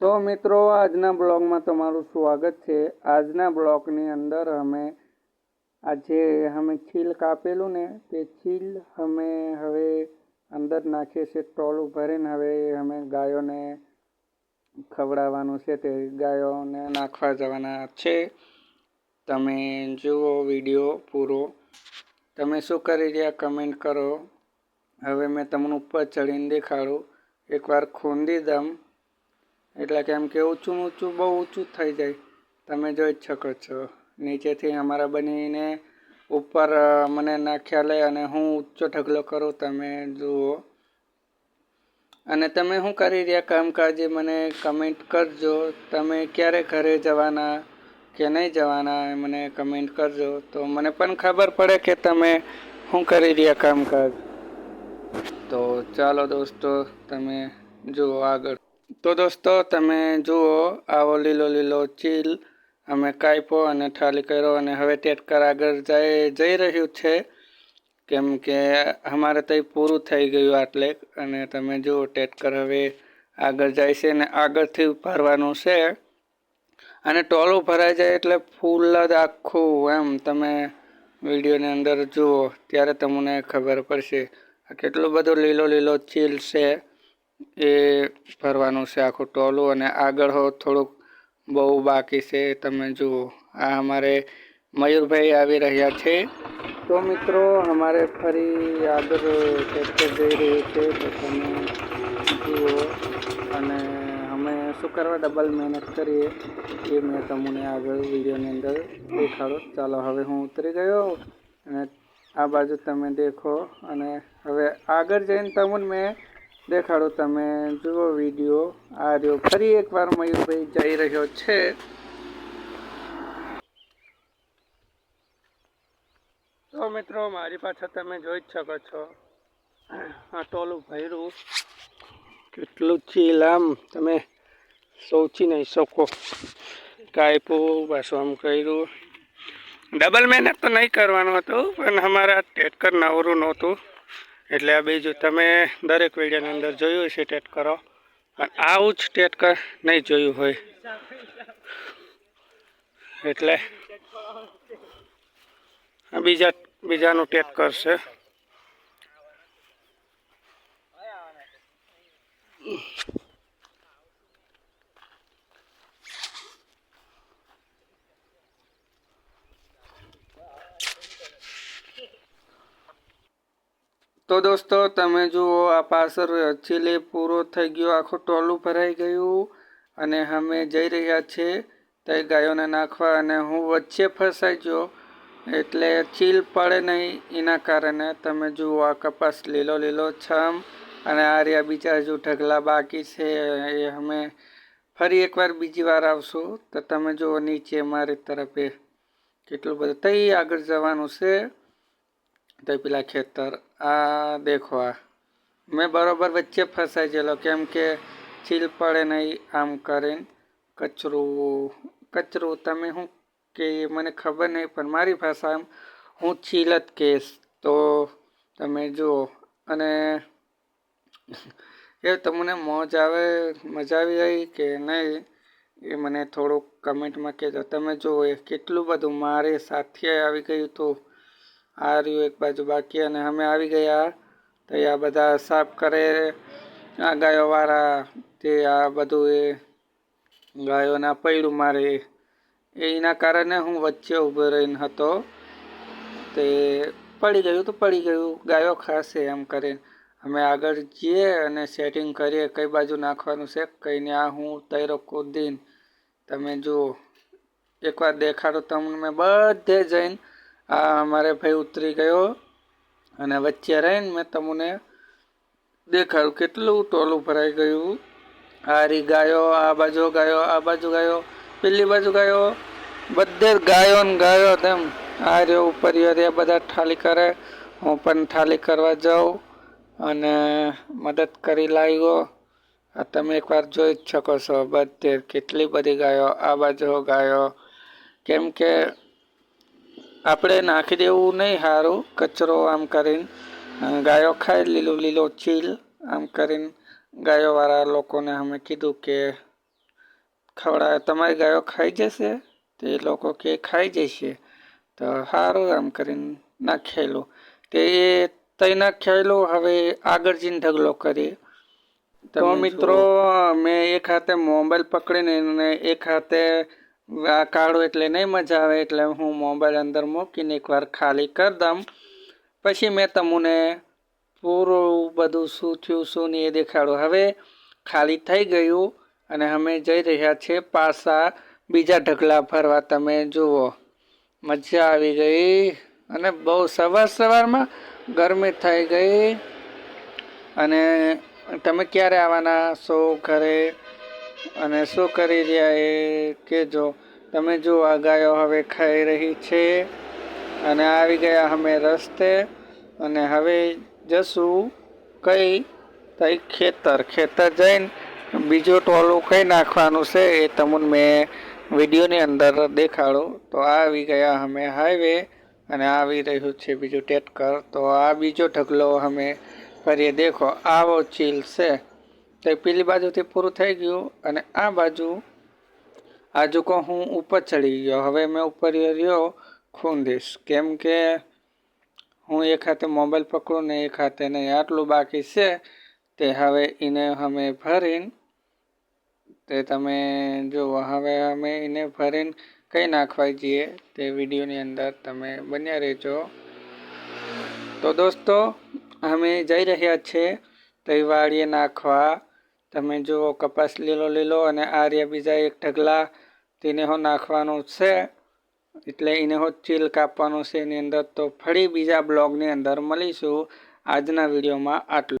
તો મિત્રો, આજના બ્લોગમાં તમારું સ્વાગત છે. આજના બ્લોગની અંદર અમે આજે અમે છીલ કાપેલું ને, તે છીલ અમે હવે અંદર નાખીએ છીએ ટોલું ભરીને હવે અમે ગાયોને ખવડાવવાનું છે. તે ગાયોને નાખવા જવાના છે. તમે જુઓ વીડિયો પૂરો. તમે શું કરી રહ્યા કમેન્ટ કરો. હવે મેં તમને ઉપર ચડીને દેખાડું. એકવાર ખૂંદી દમ. એટલે કેમ કે ઊંચું ઊંચું બહુ ઊંચું થઈ જાય. તમે જોઈ જ શકો છો. નીચેથી અમારા બનીને ઉપર મને નાખ્યા લે અને હું ઊંચો ઢગલો કરું, તમે જુઓ. અને તમે શું કરી રહ્યા? કામકાજે મને કમેન્ટ કરજો. તમે ક્યારે ઘરે જવાના, કે નહીં જવાના, એ મને કમેન્ટ કરજો. તો મને પણ ખબર પડે કે તમે શું કરી રહ્યા કામકાજ. તો ચાલો દોસ્તો, તમે જુઓ આગળ. તો દોસ્તો, તમે જુઓ, આવો લીલો લીલો ચીલ. અમે કાપ્યો અને ઠાલી કર્યો અને હવે ટેટકર આગળ જઈ જઈ રહ્યું છે. કેમ કે અમારે તો પૂરું થઈ ગયું આટલે અને તમે જુઓ, ટેટકર હવે આગળ જાય છે અને આગળથી ભરવાનું છે. અને ટોલું ભરાઈ જાય એટલે ફૂલ જ આખું એમ. તમે વિડીયોની અંદર જુઓ, ત્યારે તમને ખબર પડશે કેટલો બધો લીલો લીલો ચીલ છે. એ ભરવાનું છે, આખું ટોલું અને આગળ હો થોડુંક બહુ બાકી છે. તમે જુઓ, આ અમારે મયુરભાઈ આવી રહ્યા છે. તો મિત્રો, અમારે ફરી આગળ ટ્રેક્ટર જઈ રહ્યું છે, તો તમે જુઓ. અને અમે શું કરવા ડબલ મહેનત કરીએ એ મેં તમને આગળ વિડીયોની અંદર દેખાડો. ચાલો, હવે હું ઉતરી ગયો અને આ બાજુ તમે દેખો. અને હવે આગળ જઈને તમને મેં દેખાડો તમે, જુઓ વીડિયો. આ રહ્યો ફરી એકવાર મયુરભાઈ જઈ રહ્યો છે. તો મિત્રો, મારી પાછળ તમે જોઈ જ શકો છો. આ ટોલું ભર્યું. કેટલું ચીલ તમે સોચી નહીં શકો. કાયપું પાછું આમ કર્યું. ડબલ મહેનત તો નહીં કરવાનું હતું, પણ અમારા ટેટકર નવરું નહોતું. એટલે આ બીજું તમે દરેક વિડીયોની અંદર જોયું છે ટેટકરો અને આવું જ ટેટકર નહીં જોયું હોય. એટલે બીજા, બીજાનું ટેટકર છે તો દોસ્તો, તમે જુઓ, આ પાછળ છેલ્લે પૂરો થઈ ગયો, આખું ટોલું ભરાઈ ગયું અને અમે જઈ રહ્યા છીએ તે ગાયોને નાખવા અને હું વચ્ચે ફસાઈ ગયો. એટલે ચીલ પડે નહીં એના કારણે તમે જુઓ, આ કપાસ લીલો લીલો છમ અને આ રહ્યા બીજા હજુ ઢગલા બાકી છે, એ અમે ફરી એકવાર બીજી વાર આવશું. તો તમે જુઓ, નીચે મારી તરફે કેટલું બધું તઈ આગળ જવાનું છે. તો પેલા ખેતર આ દેખો આ. મેં બરાબર વચ્ચે ફસાઈ ગયેલો કેમ કે ચીલ પડે નહીં આમ કરીને. કચરું કચરું તમે શું કે મને ખબર નહીં, પણ મારી ભાષા એમ હું ચીલ જ કહીશ. તો તમે જુઓ, અને એ તમને મોજ આવે, મજા આવી ગઈ કે નહીં, એ મને થોડુંક કમેન્ટમાં કહેજો. તમે જુઓ, એ કેટલું બધું મારે સાથે આવી ગયું હતું. આ રહ્યું એક બાજુ બાકી અને અમે આવી ગયા તો આ બધા સાફ કરે આ ગાયોવાળા તે આ બધું એ ગાયોના પૈડું મારે એના કારણે હું વચ્ચે ઊભો રહીને હતો તે પડી ગયું તો પડી ગયું, ગાયો ખાશે એમ કરીને. અમે આગળ જઈએ અને સેટિંગ કરીએ કઈ બાજુ નાખવાનું છે કઈને આ હું તૈરો કૂદીને તમે જુઓ. એકવાર દેખાડો તમને, મેં બધે જઈને આ અમારે ભાઈ ઉતરી ગયો અને વચ્ચે રહીને મેં તમને દેખાડ્યું. કેટલું ટોલું ભરાઈ ગયું. આ રી ગાયો, આ બાજુ ગાયો, આ બાજુ ગાયો, પેલી બાજુ ગાયો. બધે ગાયો ને ગાયો તેમ આ રહ્યો ઉપર રહ્યા બધા ઠાલી કરે. હું પણ ઠાલી કરવા જાઉં અને મદદ કરી લાવ્યો. આ તમે એકવાર જોઈ જ શકો છો. બધે કેટલી બધી ગાયો, આ બાજુ ગાયો. કેમ કે આપણે નાખી દેવું નહીં સારું કચરો આમ કરીને ગાયો ખાય લીલો લીલો ચીલ આમ કરીને ગાયોવાળા લોકોને અમે કીધું કે ખવડાવે તમારી ગાયો ખાઈ જશે? તે લોકો કે ખાઈ જશે. તો સારું આમ કરીને નાખેલું. તે તઈ નાખેલું હવે આગળ જઈને ઢગલો કરીએ. તો મિત્રો મેં એક હાથે મોબાઈલ પકડીને અને એક હાથે આ કાઢું એટલે નહીં મજા આવે, એટલે હું મોબાઈલ અંદર મૂકીને એકવાર ખાલી કરી દઉં. પછી મેં તમને પૂરું બધું શું થયું, શું નહીં એ દેખાડું. હવે ખાલી થઈ ગયું અને અમે જઈ રહ્યા છીએ પાછા બીજા ઢગલા ફરવા. તમે જુઓ, મજા આવી ગઈ અને બહુ સવાર સવારમાં ગરમી થઈ ગઈ. અને તમે ક્યારે આવવાના છો ઘરે? અને શું કરી રહ્યા એ કહેજો. તમે જુઓ આ ગાયો હવે ખાઈ રહી છે અને આવી ગયા અમે રસ્તે અને હવે જશું કઈ તઈ ખેતર. ખેતર જઈને બીજું ટોલું કઈ નાખવાનું છે એ તમને મેં વિડીયોની અંદર દેખાડું. તો આવી ગયા અમે હાઈવે અને આવી રહ્યું છે બીજું ટેટકર તો આ બીજો ઢગલો અમે ફરીએ. દેખો, આવો ચીલ છે. તો પેલી બાજુથી પૂરું થઈ ગયું અને આ બાજુ આ ઝૂકો હું ઉપર ચડી ગયો. હવે મેં ઉપર રહ્યો ખૂંદીશ. કેમ કે હું એક હાથે મોબાઈલ પકડું ને એક હાથે નહીં. આટલું બાકી છે તે હવે એને અમે ભરીને, તે તમે જુઓ, હવે અમે એને ભરીને કઈ નાખવા જઈએ તે વિડીયોની અંદર તમે બન્યા રહેજો. તો દોસ્તો, અમે જઈ રહ્યા છીએ તે વાડીએ નાખવા. તમે જુઓ, કપાસ લીલો લીલો અને આર્ય બીજા એક ઢગલા તેને હો નાખવાનું છે. એટલે એને હો ચીલ કાપવાનું છે. એની અંદર તો ફરી બીજા બ્લોગની અંદર મળીશું. આજના વિડીયોમાં આટલું.